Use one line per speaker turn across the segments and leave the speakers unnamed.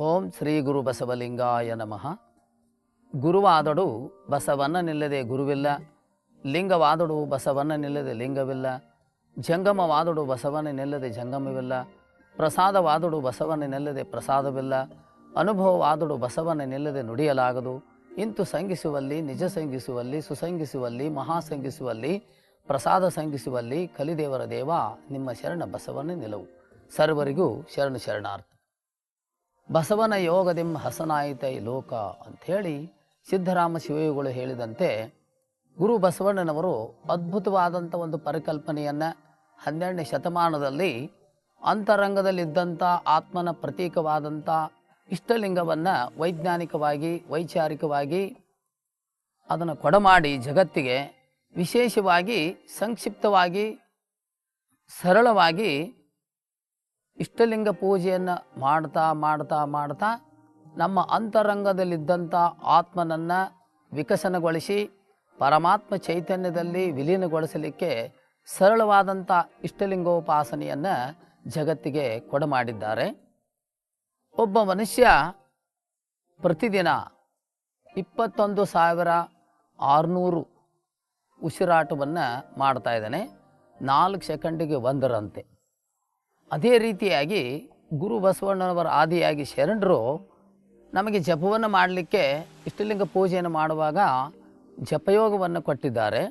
ಓಂ ಶ್ರೀ ಗುರು ಬಸವಲಿಂಗಾಯ ನಮಃ. ಗುರುವಾದಡು ಬಸವನ್ನ ನಿಲ್ಲದೆ ಗುರುವಿಲ್ಲ, ಲಿಂಗವಾದಡು ಬಸವಣ್ಣನಿಲ್ಲದೆ ಲಿಂಗವಿಲ್ಲ, ಜಂಗಮವಾದಡು ಬಸವಣ್ಣನಿಲ್ಲದೆ ಜಂಗಮವಿಲ್ಲ, ಪ್ರಸಾದವಾದಡು ಬಸವಣ್ಣನಿಲ್ಲದೆ ಪ್ರಸಾದವಿಲ್ಲ, ಅನುಭವವಾದಡು ಬಸವಣ್ಣನಿಲ್ಲದೆ ನುಡಿಯಲಾಗದು. ಇಂತು ಸಂಗಿಸುವಲ್ಲಿ, ನಿಜ ಸಂಗಿಸುವಲ್ಲಿ, ಸುಸಂಗಿಸುವಲ್ಲಿ ಮಹಾಸಂಗಿಸುವಲ್ಲಿ ಪ್ರಸಾದ ಸಂಗಿಸುವಲ್ಲಿ ಕಲಿದೇವರ ದೇವ ನಿಮ್ಮ ಶರಣ ಬಸವನ ನಿಲವು. ಸರ್ವರಿಗೂ ಶರಣ ಶರಣಾರ್ಥಿ. ಬಸವನ ಯೋಗದಿಂ ಹಸನಾಯಿತೈ ಲೋಕ ಅಂಥೇಳಿ ಸಿದ್ಧರಾಮ ಶಿವಯುಗಳು ಹೇಳಿದಂತೆ ಗುರು ಬಸವಣ್ಣನವರು ಅದ್ಭುತವಾದಂಥ ಒಂದು ಪರಿಕಲ್ಪನೆಯನ್ನು ಹನ್ನೆರಡನೇ ಶತಮಾನದಲ್ಲಿ ಅಂತರಂಗದಲ್ಲಿದ್ದಂಥ ಆತ್ಮನ ಪ್ರತೀಕವಾದಂಥ ಇಷ್ಟಲಿಂಗವನ್ನು ವೈಜ್ಞಾನಿಕವಾಗಿ, ವೈಚಾರಿಕವಾಗಿ ಅದನ್ನು ಕೊಡಮಾಡಿ ಜಗತ್ತಿಗೆ ವಿಶೇಷವಾಗಿ ಸಂಕ್ಷಿಪ್ತವಾಗಿ ಸರಳವಾಗಿ ಇಷ್ಟಲಿಂಗ ಪೂಜೆಯನ್ನು ಮಾಡ್ತಾ ಮಾಡ್ತಾ ಮಾಡ್ತಾ ನಮ್ಮ ಅಂತರಂಗದಲ್ಲಿದ್ದಂಥ ಆತ್ಮನನ್ನು ವಿಕಸನಗೊಳಿಸಿ ಪರಮಾತ್ಮ ಚೈತನ್ಯದಲ್ಲಿ ವಿಲೀನಗೊಳಿಸಲಿಕ್ಕೆ ಸರಳವಾದಂಥ ಇಷ್ಟಲಿಂಗೋಪಾಸನೆಯನ್ನು ಜಗತ್ತಿಗೆ ಕೊಡಮಾಡಿದ್ದಾರೆ ಒಬ್ಬ ಮನುಷ್ಯ ಪ್ರತಿದಿನ ಇಪ್ಪತ್ತೊಂದು ಸಾವಿರ ಆರುನೂರು ಉಸಿರಾಟವನ್ನು ಮಾಡ್ತಾ ಇದ್ದಾನೆ. ನಾಲ್ಕು ಸೆಕೆಂಡಿಗೆ ಒಂದರಂತೆ. ಅದೇ ರೀತಿಯಾಗಿ ಗುರು ಬಸವಣ್ಣನವರ ಆದಿಯಾಗಿ ಶರಣರು ನಮಗೆ ಜಪವನ್ನು ಮಾಡಲಿಕ್ಕೆ ಇಷ್ಟಲಿಂಗ ಪೂಜೆಯನ್ನು ಮಾಡುವಾಗ ಜಪಯೋಗವನ್ನು ಕೊಟ್ಟಿದ್ದಾರೆ.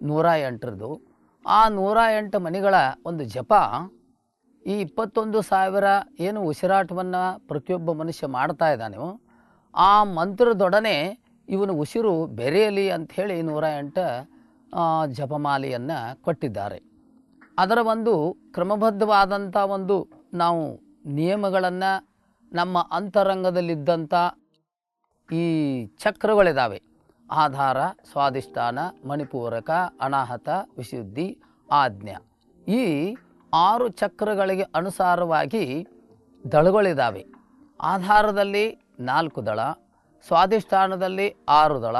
ನೂರ ಎಂಟರದು. ಆ ನೂರ ಎಂಟು ಮನೆಗಳ ಒಂದು ಜಪ ಈ ಇಪ್ಪತ್ತೊಂದು ಸಾವಿರ ಏನು ಉಸಿರಾಟವನ್ನು ಪ್ರತಿಯೊಬ್ಬ ಮನುಷ್ಯ ಮಾಡ್ತಾ ಇದ್ದಾನೆ ಆ ಮಂತ್ರದೊಡನೆ ಇವನು ಉಸಿರು ಬೆರೆಯಲಿ ಅಂಥೇಳಿ ನೂರ ಎಂಟು ಜಪಮಾಲೆಯನ್ನು ಕೊಟ್ಟಿದ್ದಾರೆ. ಅದರ ಒಂದು ಕ್ರಮಬದ್ಧವಾದಂಥ ಒಂದು ನಾವು ನಿಯಮಗಳನ್ನು ನಮ್ಮ ಅಂತರಂಗದಲ್ಲಿದ್ದಂಥ ಈ ಚಕ್ರಗಳಿದ್ದಾವೆ ಆಧಾರ, ಸ್ವಾಧಿಷ್ಠಾನ, ಮಣಿಪೂರಕ, ಅನಾಹತ, ವಿಶುದ್ಧಿ, ಆಜ್ಞಾ. ಈ ಆರು ಚಕ್ರಗಳಿಗೆ ಅನುಸಾರವಾಗಿ ದಳಗಳಿದ್ದಾವೆ ಆಧಾರದಲ್ಲಿ ನಾಲ್ಕು ದಳ, ಸ್ವಾಧಿಷ್ಠಾನದಲ್ಲಿ ಆರು ದಳ,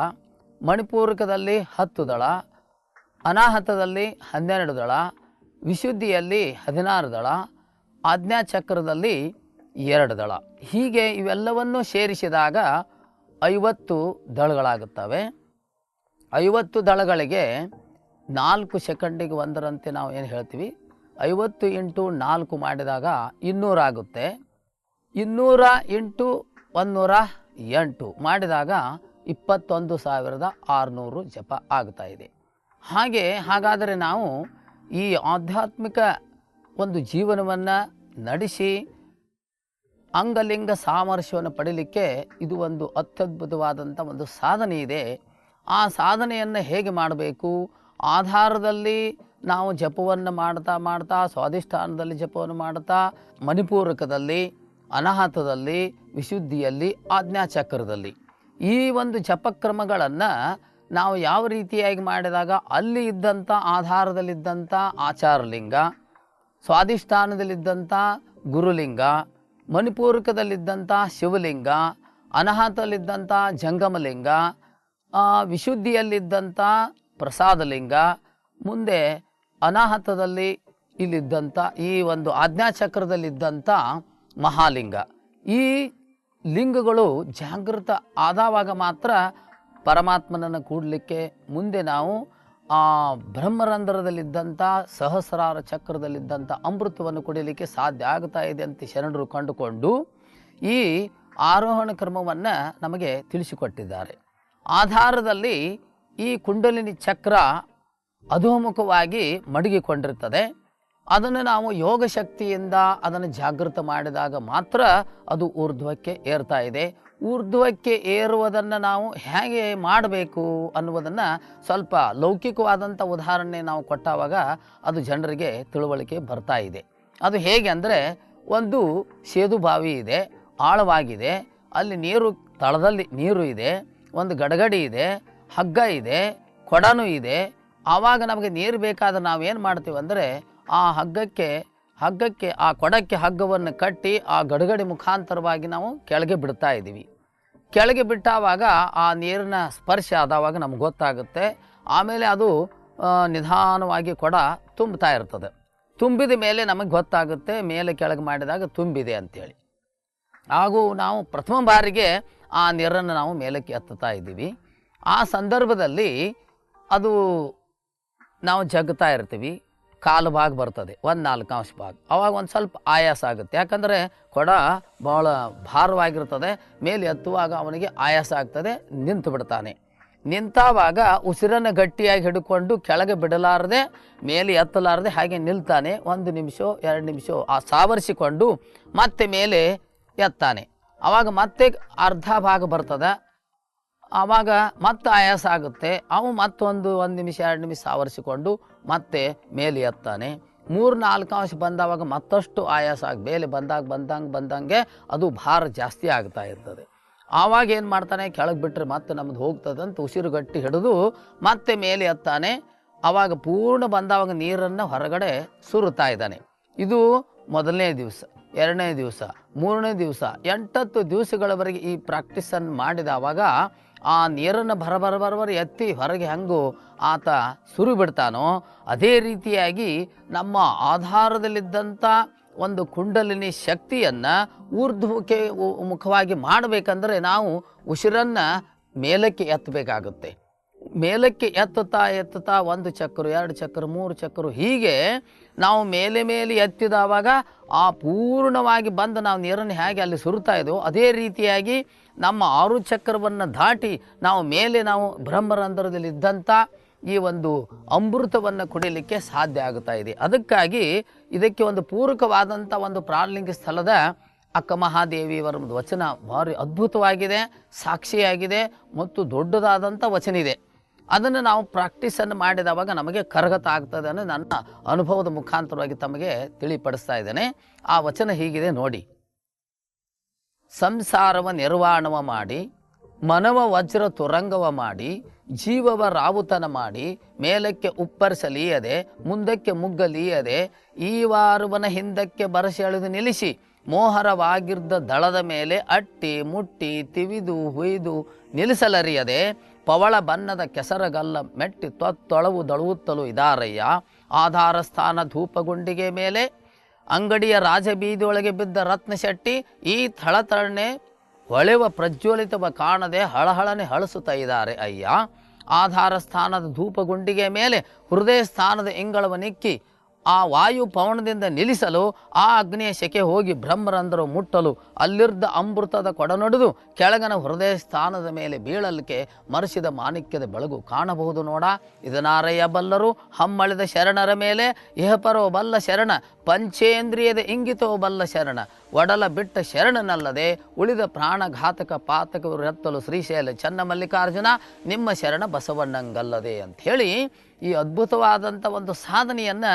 ಮಣಿಪೂರಕದಲ್ಲಿ ಹತ್ತು ದಳ, ಅನಾಹತದಲ್ಲಿ ಹನ್ನೆರಡು ದಳ ವಿಶುದ್ಧಿಯಲ್ಲಿ ಹದಿನಾರು ದಳ, ಆಜ್ಞಾಚಕ್ರದಲ್ಲಿ ಎರಡು ದಳ. ಹೀಗೆ ಇವೆಲ್ಲವನ್ನೂ ಸೇರಿಸಿದಾಗ ಐವತ್ತು ದಳಗಳಾಗುತ್ತವೆ. ಐವತ್ತು ದಳಗಳಿಗೆ ನಾಲ್ಕು ಸೆಕೆಂಡಿಗೆ ಒಂದರಂತೆ ನಾವು ಏನು ಹೇಳ್ತೀವಿ? ಐವತ್ತು ಇಂಟು ನಾಲ್ಕು ಮಾಡಿದಾಗ ಇನ್ನೂರಾಗುತ್ತೆ ಇನ್ನೂರ ಇಂಟು ಒನ್ನೂರ ಎಂಟು ಮಾಡಿದಾಗ ಇಪ್ಪತ್ತೊಂದು ಸಾವಿರದ ಆರುನೂರು ಜಪ ಆಗ್ತಾ ಇದೆ. ಹಾಗೆ ಹಾಗಾದರೆ ನಾವು ಈ ಆಧ್ಯಾತ್ಮಿಕ ಒಂದು ಜೀವನವನ್ನು ನಡೆಸಿ ಅಂಗಲಿಂಗ ಸಾಮರಸ್ಯವನ್ನು ಪಡೀಲಿಕ್ಕೆ ಇದು ಒಂದು ಅತ್ಯದ್ಭುತವಾದಂಥ ಒಂದು ಸಾಧನೆ ಇದೆ. ಆ ಸಾಧನೆಯನ್ನು ಹೇಗೆ ಮಾಡಬೇಕು? ಆಧಾರದಲ್ಲಿ ನಾವು ಜಪವನ್ನು ಮಾಡ್ತಾ ಮಾಡ್ತಾ, ಸ್ವಾಧಿಷ್ಠಾನದಲ್ಲಿ ಜಪವನ್ನು ಮಾಡ್ತಾ, ಮಣಿಪೂರಕದಲ್ಲಿ, ಅನಾಹತದಲ್ಲಿ, ವಿಶುದ್ಧಿಯಲ್ಲಿ, ಆಜ್ಞಾಚಕ್ರದಲ್ಲಿ ಈ ಒಂದು ಜಪಕ್ರಮಗಳನ್ನು ನಾವು ಯಾವ ರೀತಿಯಾಗಿ ಮಾಡಿದಾಗ ಅಲ್ಲಿ ಇದ್ದಂಥ ಆಧಾರದಲ್ಲಿದ್ದಂಥ ಆಚಾರಲಿಂಗ, ಸ್ವಾಧಿಷ್ಠಾನದಲ್ಲಿದ್ದಂಥ ಗುರುಲಿಂಗ, ಮಣಿಪೂರಕದಲ್ಲಿದ್ದಂಥ ಶಿವಲಿಂಗ, ಅನಾಹತದಲ್ಲಿದ್ದಂಥ ಜಂಗಮಲಿಂಗ ವಿಶುದ್ಧಿಯಲ್ಲಿದ್ದಂಥ ಪ್ರಸಾದಲಿಂಗ, ಮುಂದೆ ಅನಾಹತದಲ್ಲಿ ಇಲ್ಲಿದ್ದಂಥ ಈ ಒಂದು ಆಜ್ಞಾಚಕ್ರದಲ್ಲಿದ್ದಂಥ ಮಹಾಲಿಂಗ. ಈ ಲಿಂಗಗಳು ಜಾಗೃತ ಆದವಾಗ ಮಾತ್ರ ಪರಮಾತ್ಮನನ್ನು ಕೂಡಲಿಕ್ಕೆ ಮುಂದೆ ನಾವು ಆ ಬ್ರಹ್ಮರಂಧ್ರದಲ್ಲಿದ್ದಂಥ ಸಹಸ್ರಾರ ಚಕ್ರದಲ್ಲಿದ್ದಂಥ ಅಮೃತವನ್ನು ಕುಡಿಯಲಿಕ್ಕೆ ಸಾಧ್ಯ ಆಗ್ತಾ ಇದೆ ಅಂತ ಶರಣರು ಕಂಡುಕೊಂಡು ಈ ಆರೋಹಣ ಕ್ರಮವನ್ನು ನಮಗೆ ತಿಳಿಸಿಕೊಟ್ಟಿದ್ದಾರೆ. ಆಧಾರದಲ್ಲಿ ಈ ಕುಂಡಲಿನಿ ಚಕ್ರ ಅಧೋಮುಖವಾಗಿ ಮಡಗಿಕೊಂಡಿರ್ತದೆ. ಅದನ್ನು ನಾವು ಯೋಗ ಶಕ್ತಿಯಿಂದ ಅದನ್ನು ಜಾಗೃತ ಮಾಡಿದಾಗ ಮಾತ್ರ ಅದು ಊರ್ಧ್ವಕ್ಕೆ ಏರ್ತಾ ಇದೆ. ಊರ್ಧ್ವಕ್ಕೆ ಏರುವುದನ್ನು ನಾವು ಹೇಗೆ ಮಾಡಬೇಕು ಅನ್ನುವುದನ್ನು ಸ್ವಲ್ಪ ಲೌಕಿಕವಾದಂಥ ಉದಾಹರಣೆ ನಾವು ಕೊಟ್ಟಾವಾಗ ಅದು ಜನರಿಗೆ ತಿಳುವಳಿಕೆ ಬರ್ತಾ ಇದೆ. ಅದು ಹೇಗೆ ಅಂದರೆ ಒಂದು ಸೇದು ಬಾವಿ ಇದೆ, ಆಳವಾಗಿದೆ, ಅಲ್ಲಿ ನೀರು ತಳದಲ್ಲಿ ನೀರು ಇದೆ, ಒಂದು ಗಡಗಡಿ ಇದೆ, ಹಗ್ಗ ಇದೆ, ಕೊಡನೂ ಇದೆ. ಆವಾಗ ನಮಗೆ ನೀರು ಬೇಕಾದ ನಾವೇನು ಮಾಡ್ತೀವಿ ಅಂದರೆ ಆ ಹಗ್ಗಕ್ಕೆ ಹಗ್ಗಕ್ಕೆ, ಆ ಕೊಡಕ್ಕೆ ಹಗ್ಗವನ್ನು ಕಟ್ಟಿ ಆ ಗಡಗಡಿ ಮುಖಾಂತರವಾಗಿ ನಾವು ಕೆಳಗೆ ಬಿಡ್ತಾ ಇದ್ದೀವಿ ಕೆಳಗೆ ಬಿಟ್ಟಾವಾಗ ಆ ನೀರಿನ ಸ್ಪರ್ಶ ಆದವಾಗ ನಮ್ಗೆ ಗೊತ್ತಾಗುತ್ತೆ. ಆಮೇಲೆ ಅದು ನಿಧಾನವಾಗಿ ಕೊಡ ತುಂಬ್ತಾ ಇರ್ತದೆ. ತುಂಬಿದ ಮೇಲೆ ನಮಗೆ ಗೊತ್ತಾಗುತ್ತೆ, ಮೇಲೆ ಕೆಳಗೆ ಮಾಡಿದಾಗ ತುಂಬಿದೆ ಅಂಥೇಳಿ ಹಾಗೂ ನಾವು ಪ್ರಥಮ ಬಾರಿಗೆ ಆ ನೀರನ್ನು ನಾವು ಮೇಲಕ್ಕೆ ಎತ್ತುತ್ತಾ ಇದ್ದೀವಿ. ಆ ಸಂದರ್ಭದಲ್ಲಿ ಅದು ನಾವು ಜಗ್ತಾ ಇರ್ತೀವಿ. ಕಾಲು ಭಾಗ ಬರ್ತದೆ, ಒಂದು ನಾಲ್ಕಾಂಶ ಭಾಗ. ಅವಾಗ ಒಂದು ಸ್ವಲ್ಪ ಆಯಾಸ ಆಗುತ್ತೆ. ಯಾಕಂದರೆ ಕೊಡ ಭಾಳ ಭಾರವಾಗಿರ್ತದೆ, ಮೇಲೆ ಎತ್ತುವಾಗ ಅವನಿಗೆ ಆಯಾಸ ಆಗ್ತದೆ, ನಿಂತು ಬಿಡ್ತಾನೆ. ನಿಂತಾವಾಗ ಉಸಿರನ್ನು ಗಟ್ಟಿಯಾಗಿ ಹಿಡ್ಕೊಂಡು ಕೆಳಗೆ ಬಿಡಲಾರದೆ, ಮೇಲೆ ಎತ್ತಲಾರದೆ ಹಾಗೆ ನಿಲ್ತಾನೆ, ಒಂದು ನಿಮಿಷ, ಎರಡು ನಿಮಿಷ ಆ ಸಾವರಿಸಿಕೊಂಡು ಮತ್ತೆ ಮೇಲೆ ಎತ್ತಾನೆ. ಅವಾಗ ಮತ್ತೆ ಅರ್ಧ ಭಾಗ ಬರ್ತದೆ ಆವಾಗ ಮತ್ತೆ ಆಯಾಸ ಆಗುತ್ತೆ. ಅವು ಮತ್ತೊಂದು ಒಂದು ನಿಮಿಷ, ಎರಡು ನಿಮಿಷ ಸಾವರಿಸಿಕೊಂಡು ಮತ್ತೆ ಮೇಲೆ ಎತ್ತಾನೆ. ಮೂರು ನಾಲ್ಕು ಅಂಶ ಬಂದವಾಗ ಮತ್ತಷ್ಟು ಆಯಾಸ ಆಗಿ, ಮೇಲೆ ಬಂದಾಗ ಬಂದಂಗೆ ಬಂದಂಗೆ ಅದು ಭಾರ ಜಾಸ್ತಿ ಆಗ್ತಾ ಇರ್ತದೆ. ಆವಾಗ ಏನು ಮಾಡ್ತಾನೆ? ಕೆಳಗೆ ಬಿಟ್ಟರೆ ಮತ್ತೆ ನಮ್ಮದು ಹೋಗ್ತದಂತ ಉಸಿರು ಗಟ್ಟಿ ಹಿಡಿದು ಮತ್ತೆ ಮೇಲೆ ಎತ್ತಾನೆ. ಆವಾಗ ಪೂರ್ಣ ಬಂದವಾಗ ನೀರನ್ನು ಹೊರಗಡೆ ಸುರುತಾ ಇದ್ದಾನೆ. ಇದು ಮೊದಲನೇ ದಿವಸ, ಎರಡನೇ ದಿವಸ, ಮೂರನೇ ದಿವಸ, ಎಂಟತ್ತು ದಿವಸಗಳವರೆಗೆ ಈ ಪ್ರಾಕ್ಟೀಸನ್ನು ಮಾಡಿದವಾಗ ಆ ನೀರನ್ನು ಬರ ಬರ ಬರಬರ ಎತ್ತಿ ಹೊರಗೆ ಹೆಂಗು ಆತ ಸುರು ಬಿಡ್ತಾನೋ, ಅದೇ ರೀತಿಯಾಗಿ ನಮ್ಮ ಆಧಾರದಲ್ಲಿದ್ದಂಥ ಒಂದು ಕುಂಡಲಿನಿ ಶಕ್ತಿಯನ್ನು ಊರ್ಧ್ವಕ್ಕೆ ಮುಖವಾಗಿ ಮಾಡಬೇಕಂದ್ರೆ ನಾವು ಉಸಿರನ್ನು ಮೇಲಕ್ಕೆ ಎತ್ತಬೇಕಾಗುತ್ತೆ. ಮೇಲಕ್ಕೆ ಎತ್ತುತ್ತಾ ಎತ್ತುತ್ತಾ ಒಂದು ಚಕ್ರ, ಎರಡು ಚಕ್ರ, ಮೂರು ಚಕ್ರ, ಹೀಗೆ ನಾವು ಮೇಲೆ ಮೇಲೆ ಎತ್ತಿದವಾಗ ಆ ಪೂರ್ಣವಾಗಿ ಬಂದು ನಾವು ನೀರನ್ನು ಹೇಗೆ ಅಲ್ಲಿ ಸುರುತ್ತಾ ಇದ್ದೋ ಅದೇ ರೀತಿಯಾಗಿ ನಮ್ಮ ಆರು ಚಕ್ರವನ್ನು ದಾಟಿ ನಾವು ಮೇಲೆ ನಾವು ಬ್ರಹ್ಮರಂಧ್ರದಲ್ಲಿ ಇದ್ದಂಥ ಈ ಒಂದು ಅಮೃತವನ್ನು ಕುಡಿಲಿಕ್ಕೆ ಸಾಧ್ಯ ಆಗ್ತಾ ಇದೆ. ಅದಕ್ಕಾಗಿ ಇದಕ್ಕೆ ಒಂದು ಪೂರಕವಾದಂಥ ಒಂದು ಪ್ರಾಣಲಿಂಗ ಸ್ಥಳದ ಅಕ್ಕ ಮಹಾದೇವಿಯವರ ಒಂದು ವಚನ ಭಾರಿ ಅದ್ಭುತವಾಗಿದೆ, ಸಾಕ್ಷಿಯಾಗಿದೆ ಮತ್ತು ದೊಡ್ಡದಾದಂಥ ವಚನ ಇದೆ ಅದನ್ನು ನಾವು ಪ್ರಾಕ್ಟೀಸನ್ನು ಮಾಡಿದವಾಗ ನಮಗೆ ಕರಗತ ಆಗ್ತದೆ ಅನ್ನೋ ನನ್ನ ಅನುಭವದ ಮುಖಾಂತರವಾಗಿ ತಮಗೆ ತಿಳಿಪಡಿಸ್ತಾ ಇದ್ದೇನೆ. ಆ ವಚನ ಹೀಗಿದೆ ನೋಡಿ. ಸಂಸಾರವ ನಿರ್ವಾಣವ ಮಾಡಿ ಮನವ ವಜ್ರ ತುರಂಗವ ಮಾಡಿ, ಜೀವವ ರಾವುತನ ಮಾಡಿ, ಮೇಲಕ್ಕೆ ಉಪ್ಪರಿಸಲೀಯದೆ ಮುಂದಕ್ಕೆ ಮುಗ್ಗಲೀಯದೆ ಈ ವಾರುವನ ಹಿಂದಕ್ಕೆ ಬರಸೆಳೆದು ನಿಲ್ಲಿಸಿ ಮೋಹರವಾಗಿದ್ದ ದಳದ ಮೇಲೆ ಅಟ್ಟಿ ಮುಟ್ಟಿ ತಿವಿದು ಹುಯ್ದು ನಿಲ್ಲಿಸಲರಿಯದೆ, ಪವಳ ಬಣ್ಣದ ಕೆಸರಗಲ್ಲ ಮೆಟ್ಟಿ ತೊತ್ತೊಳವು ದಳುವುತ್ತಲೂ ಇದಾರಯ್ಯ, ಆಧಾರ ಸ್ಥಾನ ಧೂಪಗುಂಡಿಗೆ ಮೇಲೆ, ಅಂಗಡಿಯ ರಾಜಬೀದಿಯೊಳಗೆ ಬಿದ್ದ ರತ್ನಶೆಟ್ಟಿ, ಈ ಥಳತರಣೆ ಹೊಳೆವ ಪ್ರಜ್ವಲಿತವ ಕಾಣದೆ ಹಳಹಳನೆ ಹಳಸುತ್ತಾ ಇದ್ದಾರೆ ಅಯ್ಯ. ಆಧಾರ ಸ್ಥಾನದ ಧೂಪಗುಂಡಿಗೆ ಮೇಲೆ ಹೃದಯ ಸ್ಥಾನದ ಇಂಗಳವ ನಿಕ್ಕಿ ಆ ವಾಯು ಪವನದಿಂದ ನಿಲ್ಲಿಸಲು ಆ ಅಗ್ನಿಯ ಶೆಕೆ ಹೋಗಿ ಬ್ರಹ್ಮರಂಧ್ರ ಮುಟ್ಟಲು ಅಲ್ಲಿರ್ದ ಅಮೃತದ ಕೊಡನೊಡೆದು ಕೆಳಗನ ಹೃದಯ ಸ್ಥಾನದ ಮೇಲೆ ಬೀಳಲಿಕ್ಕೆ ಮರೆಸಿದ ಮಾಣಿಕ್ಯದ ಬೆಳಗು ಕಾಣಬಹುದು ನೋಡ. ಇದನಾರಯ್ಯ ಬಲ್ಲರು ಹಮ್ಮಳಿದ ಶರಣರ ಮೇಲೆ, ಇಹಪರೋ ಬಲ್ಲ ಶರಣ, ಪಂಚೇಂದ್ರಿಯದ ಇಂಗಿತೋ ಬಲ್ಲ ಶರಣ, ಒಡಲ ಬಿಟ್ಟ ಶರಣನಲ್ಲದೆ ಉಳಿದ ಪ್ರಾಣಘಾತಕ ಪಾತಕರು ಎತ್ತಲು ಶ್ರೀಶೈಲ ಚನ್ನಮಲ್ಲಿಕಾರ್ಜುನ, ನಿಮ್ಮ ಶರಣ ಬಸವಣ್ಣಂಗಲ್ಲದೆ ಅಂಥೇಳಿ ಈ ಅದ್ಭುತವಾದಂಥ ಒಂದು ಸಾಧನೆಯನ್ನು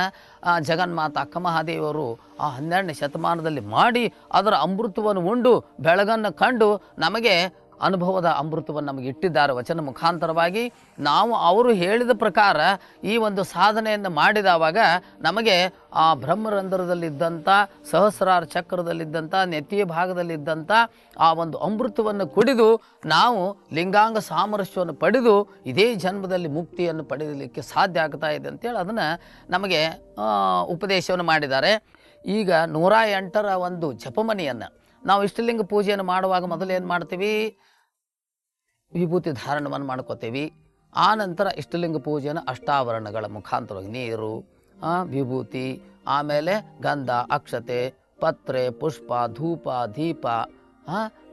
ಜಗನ್ಮಾತ ಅಕ್ಕಮಹಾದೇವರು ಆ ಹನ್ನೆರಡನೇ ಶತಮಾನದಲ್ಲಿ ಮಾಡಿ ಅದರ ಅಮೃತವನ್ನು ಉಂಡು, ಬೆಳಗನ್ನು ಕಂಡು ನಮಗೆ ಅನುಭವದ ಅಮೃತವನ್ನು ನಮಗೆ ಇಟ್ಟಿದ್ದಾರೆ ವಚನ ಮುಖಾಂತರವಾಗಿ. ನಾವು ಅವರು ಹೇಳಿದ ಪ್ರಕಾರ ಈ ಒಂದು ಸಾಧನೆಯನ್ನು ಮಾಡಿದವಾಗ ನಮಗೆ ಆ ಬ್ರಹ್ಮರಂಧ್ರದಲ್ಲಿದ್ದಂಥ, ಸಹಸ್ರಾರ ಚಕ್ರದಲ್ಲಿದ್ದಂಥ, ನೆತ್ತಿಯ ಭಾಗದಲ್ಲಿದ್ದಂಥ ಆ ಒಂದು ಅಮೃತವನ್ನು ಕುಡಿದು ನಾವು ಲಿಂಗಾಂಗ ಸಾಮರಸ್ಯವನ್ನು ಪಡೆದು ಇದೇ ಜನ್ಮದಲ್ಲಿ ಮುಕ್ತಿಯನ್ನು ಪಡೆಯಲಿಕ್ಕೆ ಸಾಧ್ಯ ಆಗ್ತಾ ಇದೆ ಅಂತೇಳಿ ಅದನ್ನು ನಮಗೆ ಉಪದೇಶವನ್ನು ಮಾಡಿದ್ದಾರೆ. ಈಗ ನೂರ ಎಂಟರ ಒಂದು ಜಪಮಣಿಯನ್ನು ನಾವು ಇಷ್ಟಲಿಂಗ ಪೂಜೆಯನ್ನು ಮಾಡುವಾಗ ಮೊದಲು ಏನು ಮಾಡ್ತೀವಿ? ವಿಭೂತಿ ಧಾರಣವನ್ನು ಮಾಡ್ಕೋತೀವಿ. ಆ ನಂತರ ಇಷ್ಟಲಿಂಗ ಪೂಜೆಯನ್ನು ಅಷ್ಟಾವರಣಗಳ ಮುಖಾಂತರವಾಗಿ ನೀರು ವಿಭೂತಿ, ಆಮೇಲೆ ಗಂಧ, ಅಕ್ಷತೆ, ಪತ್ರೆ, ಪುಷ್ಪ, ಧೂಪ, ದೀಪ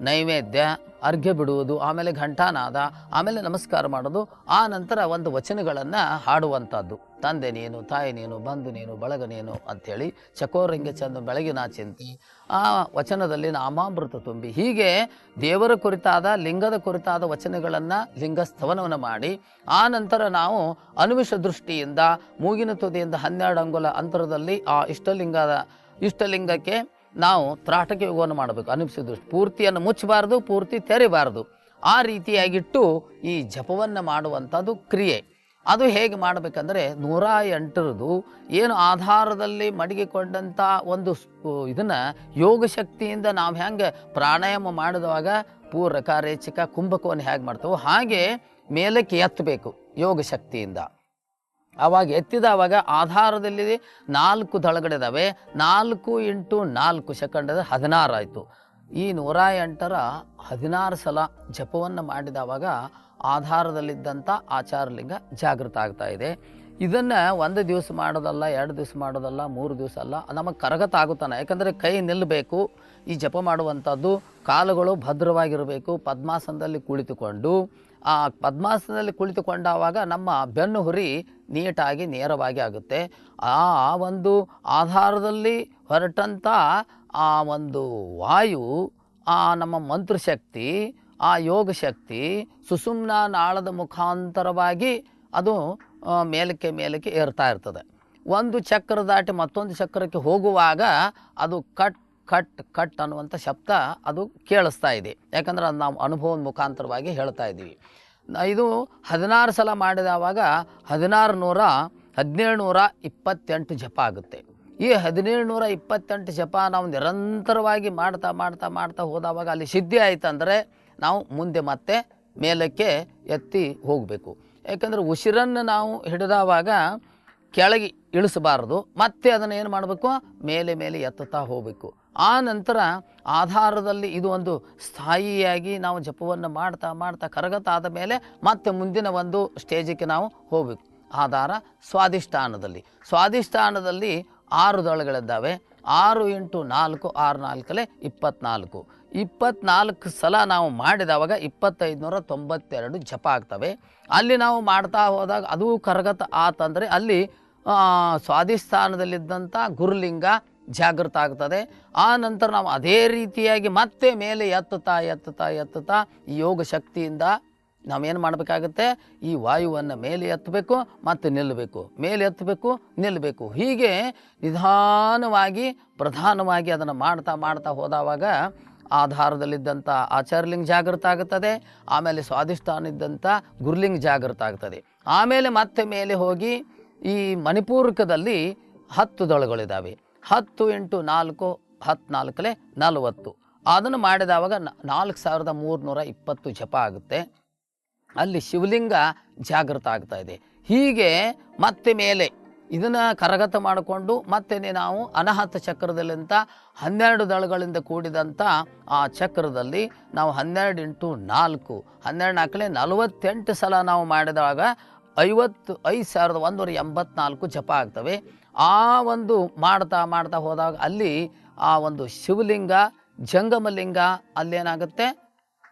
ನೈವೇದ್ಯ, ಅರ್ಘ್ಯ ಬಿಡುವುದು, ಆಮೇಲೆ ಘಂಟಾನಾದ, ಆಮೇಲೆ ನಮಸ್ಕಾರ ಮಾಡೋದು, ಆ ನಂತರ ಒಂದು ವಚನಗಳನ್ನು ಹಾಡುವಂಥದ್ದು. ತಂದೆ ನೀನು, ತಾಯಿ ನೀನು, ಬಂಧು ನೀನು, ಬಳಗ ನೀನು ಅಂಥೇಳಿ ಚಕೋರಂಗೆ ಚಂದ ಬೆಳಗಿನ ಚಿಂತಿ, ಆ ವಚನದಲ್ಲಿ ನಾಮಾಮೃತ ತುಂಬಿ. ಹೀಗೆ ದೇವರ ಕುರಿತಾದ, ಲಿಂಗದ ಕುರಿತಾದ ವಚನಗಳನ್ನು ಲಿಂಗ ಸ್ತವನವನ್ನು ಮಾಡಿ, ಆ ನಂತರ ನಾವು ಅನುಮಿಷ ದೃಷ್ಟಿಯಿಂದ, ಮೂಗಿನ ತುದಿಯಿಂದ ಹನ್ನೆರಡು ಅಂಗುಲ ಅಂತರದಲ್ಲಿ ಆ ಇಷ್ಟಲಿಂಗದ, ಇಷ್ಟಲಿಂಗಕ್ಕೆ ನಾವು ತ್ರಾಟಕ ಯೋಗವನ್ನು ಮಾಡಬೇಕು. ಅನುಮಿಷ ದೃಷ್ಟಿ. ಪೂರ್ತಿಯನ್ನು ಮುಚ್ಚಬಾರ್ದು, ಪೂರ್ತಿ ತೆರಿಬಾರದು. ಆ ರೀತಿಯಾಗಿಟ್ಟು ಈ ಜಪವನ್ನು ಮಾಡುವಂಥದ್ದು ಕ್ರಿಯೆ. ಅದು ಹೇಗೆ ಮಾಡಬೇಕಂದ್ರೆ ನೂರ ಎಂಟರದು ಏನು ಆಧಾರದಲ್ಲಿ ಮಡಗಿಕೊಂಡಂಥ ಒಂದು ಇದನ್ನು ಯೋಗ ಶಕ್ತಿಯಿಂದ ನಾವು ಹೆಂಗೆ ಪ್ರಾಣಾಯಾಮ ಮಾಡಿದವಾಗ ಪೂರ್ವಕ ರೇಚಕ ಕುಂಭಕವನ್ನು ಹೇಗೆ ಮಾಡ್ತೇವೋ ಹಾಗೆ ಮೇಲಕ್ಕೆ ಎತ್ತಬೇಕು ಯೋಗ ಶಕ್ತಿಯಿಂದ. ಆವಾಗ ಎತ್ತಿದವಾಗ ಆಧಾರದಲ್ಲಿ ನಾಲ್ಕು ದಳಗಳಿದ್ದಾವೆ ನಾಲ್ಕು ಇಂಟು ನಾಲ್ಕು ಸೆಕೆಂಡ್ ಹದಿನಾರು ಆಯಿತು. ಈ ನೂರ ಎಂಟರ ಹದಿನಾರು ಸಲ ಜಪವನ್ನು ಮಾಡಿದವಾಗ ಆಧಾರದಲ್ಲಿದ್ದಂಥ ಆಚಾರಲಿಂಗ ಜಾಗೃತ ಆಗ್ತಾ ಇದೆ. ಇದನ್ನು ಒಂದು ದಿವಸ ಮಾಡೋದಲ್ಲ, ಎರಡು ದಿವಸ ಮಾಡೋದಲ್ಲ, ಮೂರು ದಿವಸ ಅಲ್ಲ, ನಮಗೆ ಕರಗತ ಆಗುತ್ತಾನೆ. ಯಾಕಂದರೆ ಕೈ ನಿಲ್ಲಬೇಕು ಈ ಜಪ ಮಾಡುವಂಥದ್ದು ಕಾಲುಗಳು ಭದ್ರವಾಗಿರಬೇಕು, ಪದ್ಮಾಸನದಲ್ಲಿ ಕುಳಿತುಕೊಂಡು ಆ ಪದ್ಮಾಸನದಲ್ಲಿ ಕುಳಿತುಕೊಂಡಾವಾಗ ನಮ್ಮ ಬೆನ್ನು ಹುರಿ ನೀಟಾಗಿ, ನೇರವಾಗಿ ಆಗುತ್ತೆ. ಆ ಒಂದು ಆಧಾರದಲ್ಲಿ ಹೊರಟಂಥ ಆ ಒಂದು ವಾಯು, ಆ ನಮ್ಮ ಮಂತ್ರಶಕ್ತಿ, ಆ ಯೋಗ ಶಕ್ತಿ ಸುಸುಮ್ನ ನಾಳದ ಮುಖಾಂತರವಾಗಿ ಅದು ಮೇಲಕ್ಕೆ ಮೇಲಕ್ಕೆ ಏರ್ತಾ ಇರ್ತದೆ. ಒಂದು ಚಕ್ರ ದಾಟಿ ಮತ್ತೊಂದು ಚಕ್ರಕ್ಕೆ ಹೋಗುವಾಗ ಅದು ಕಟ್ ಕಟ್ ಕಟ್ ಅನ್ನುವಂಥ ಶಬ್ದ ಅದು ಕೇಳಿಸ್ತಾ ಇದೆ. ಯಾಕಂದ್ರೆ ಅದು ನಾವು ಅನುಭವದ ಮುಖಾಂತರವಾಗಿ ಹೇಳ್ತಾ ಇದ್ದೀವಿ. ಇದು ಹದಿನಾರು ಸಲ ಮಾಡಿದವಾಗ ಹದಿನಾರು ನೂರ ಹದಿನೇಳು ನೂರ ಇಪ್ಪತ್ತೆಂಟು ಜಪ ಆಗುತ್ತೆ. ಈ ಹದಿನೇಳು ನೂರ ಇಪ್ಪತ್ತೆಂಟು ಜಪ ನಾವು ನಿರಂತರವಾಗಿ ಮಾಡ್ತಾ ಮಾಡ್ತಾ ಮಾಡ್ತಾ ಹೋದವಾಗ ಅಲ್ಲಿ ಸಿದ್ಧಿ ಆಯ್ತಂದರೆ ನಾವು ಮುಂದೆ ಮತ್ತೆ ಮೇಲಕ್ಕೆ ಎತ್ತಿ ಹೋಗಬೇಕು. ಯಾಕಂದರೆ ಉಸಿರನ್ನು ನಾವು ಹಿಡಿದವಾಗ ಕೆಳಗೆ ಇಳಿಸಬಾರ್ದು. ಮತ್ತೆ ಅದನ್ನು ಏನು ಮಾಡಬೇಕು? ಮೇಲೆ ಮೇಲೆ ಎತ್ತುತ್ತಾ ಹೋಗಬೇಕು. ಆ ನಂತರ ಆಧಾರದಲ್ಲಿ ಇದು ಒಂದು ಸ್ಥಾಯಿಯಾಗಿ ನಾವು ಜಪವನ್ನು ಮಾಡ್ತಾ ಮಾಡ್ತಾ ಕರಗತ ಆದ ಮೇಲೆ ಮತ್ತೆ ಮುಂದಿನ ಒಂದು ಸ್ಟೇಜಿಗೆ ನಾವು ಹೋಗಬೇಕು. ಆಧಾರ ಸ್ವಾಧಿಷ್ಠಾನದಲ್ಲಿ. ಸ್ವಾಧಿಷ್ಠಾನದಲ್ಲಿ ಆರು ದಳಗಳಿದ್ದಾವೆ. ಆರು ಇಂಟು ನಾಲ್ಕು, ಆರು ನಾಲ್ಕಲೆ ಇಪ್ಪತ್ನಾಲ್ಕು. ಇಪ್ಪತ್ನಾಲ್ಕು ಸಲ ನಾವು ಮಾಡಿದವಾಗ ಇಪ್ಪತ್ತೈದುನೂರ ತೊಂಬತ್ತೆರಡು ಜಪ ಆಗ್ತವೆ. ಅಲ್ಲಿ ನಾವು ಮಾಡ್ತಾ ಹೋದಾಗ ಅದು ಕರಗತ ಆತಂದರೆ ಅಲ್ಲಿ ಸ್ವಾಧಿಷ್ಠಾನದಲ್ಲಿದ್ದಂಥ ಗುರುಲಿಂಗ ಜಾಗೃತ ಆಗ್ತದೆ. ಆ ನಂತರ ನಾವು ಅದೇ ರೀತಿಯಾಗಿ ಮತ್ತೆ ಮೇಲೆ ಎತ್ತುತ್ತಾ ಎತ್ತುತ್ತಾ ಎತ್ತುತ್ತಾ ಈ ಯೋಗ ಶಕ್ತಿಯಿಂದ ನಾವೇನು ಮಾಡಬೇಕಾಗುತ್ತೆ? ಈ ವಾಯುವನ್ನು ಮೇಲೆ ಎತ್ತಬೇಕು ಮತ್ತು ನಿಲ್ಲಬೇಕು. ಮೇಲೆ ಎತ್ತಬೇಕು, ನಿಲ್ಲಬೇಕು. ಹೀಗೆ ನಿಧಾನವಾಗಿ, ಪ್ರಧಾನವಾಗಿ ಅದನ್ನು ಮಾಡ್ತಾ ಮಾಡ್ತಾ ಹೋದವಾಗ ಆಧಾರದಲ್ಲಿದ್ದಂಥ ಆಚಾರ್ಯಲಿಂಗ್ ಜಾಗೃತ ಆಗುತ್ತದೆ ಆಮೇಲೆ ಸ್ವಾಧಿಷ್ಠಾನ ಇದ್ದಂಥ ಗುರುಲಿಂಗ ಜಾಗೃತ ಆಗ್ತದೆ. ಆಮೇಲೆ ಮತ್ತೆ ಮೇಲೆ ಹೋಗಿ ಈ ಮಣಿಪೂರಕದಲ್ಲಿ ಹತ್ತು ದಳಗಳಿದ್ದಾವೆ ಹತ್ತು ಇಂಟು ನಾಲ್ಕು ಹತ್ನಾಲ್ಕಲೆ ನಲವತ್ತು. ಅದನ್ನು ಮಾಡಿದವಾಗ ನಾಲ್ಕು ಸಾವಿರದ ಮೂರುನೂರ ಇಪ್ಪತ್ತು ಜಪ ಆಗುತ್ತೆ. ಅಲ್ಲಿ ಶಿವಲಿಂಗ ಜಾಗೃತ ಆಗ್ತಾ ಇದೆ. ಹೀಗೆ ಮತ್ತೆ ಮೇಲೆ ಇದನ್ನು ಕರಗತ ಮಾಡಿಕೊಂಡು ಮತ್ತೆ ನಾವು ಅನಾಹತ ಚಕ್ರದಲ್ಲಿಂತ ಹನ್ನೆರಡು ದಳಗಳಿಂದ ಕೂಡಿದಂಥ ಆ ಚಕ್ರದಲ್ಲಿ ನಾವು ಹನ್ನೆರಡು ಇಂಟು ನಾಲ್ಕು, ಹನ್ನೆರಡು ನಾಲ್ಕಲೆ ನಲವತ್ತೆಂಟು ಸಲ ನಾವು ಮಾಡಿದಾಗ ಐವತ್ತು, ಐದು ಸಾವಿರದ ಒಂದೂರ ಎಂಬತ್ನಾಲ್ಕು ಜಪ ಆಗ್ತವೆ. ಆ ಒಂದು ಮಾಡ್ತಾ ಮಾಡ್ತಾ ಹೋದಾಗ ಅಲ್ಲಿ ಆ ಒಂದು ಶಿವಲಿಂಗ, ಜಂಗಮಲಿಂಗ ಅಲ್ಲೇನಾಗುತ್ತೆ?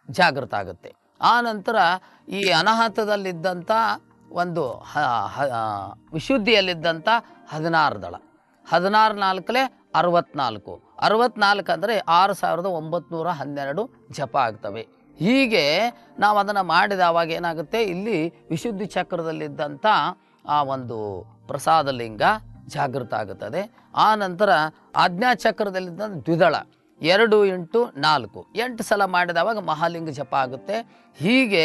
ಜಾಗೃತ ಆಗುತ್ತೆ. ಆ ನಂತರ ಈ ಅನಾಹತದಲ್ಲಿದ್ದಂಥ ಒಂದು ವಿಶುದ್ಧಿಯಲ್ಲಿದ್ದಂಥ ಹದಿನಾರು ದಳ. ಹದಿನಾರು ನಾಲ್ಕಲೆ ಅರವತ್ನಾಲ್ಕು. ಅರವತ್ನಾಲ್ಕು ಅಂದರೆ ಆರು ಸಾವಿರದ ಒಂಬತ್ನೂರ ಹನ್ನೆರಡು ಜಪ ಆಗ್ತವೆ. ಹೀಗೆ ನಾವು ಅದನ್ನು ಮಾಡಿದ ಅವಾಗ ಏನಾಗುತ್ತೆ? ಇಲ್ಲಿ ವಿಶುದ್ಧಿ ಚಕ್ರದಲ್ಲಿದ್ದಂಥ ಆ ಒಂದು ಪ್ರಸಾದ ಲಿಂಗ ಜಾಗೃತ ಆಗುತ್ತದೆ. ಆ ನಂತರ ಆಜ್ಞಾಚಕ್ರದಲ್ಲಿದ್ದ ದ್ವಿದಳ, ಎರಡು ಇಂಟು ನಾಲ್ಕು. ಎಂಟು ಸಲ ಮಾಡಿದವಾಗ ಮಹಾಲಿಂಗ ಜಪ ಆಗುತ್ತೆ. ಹೀಗೆ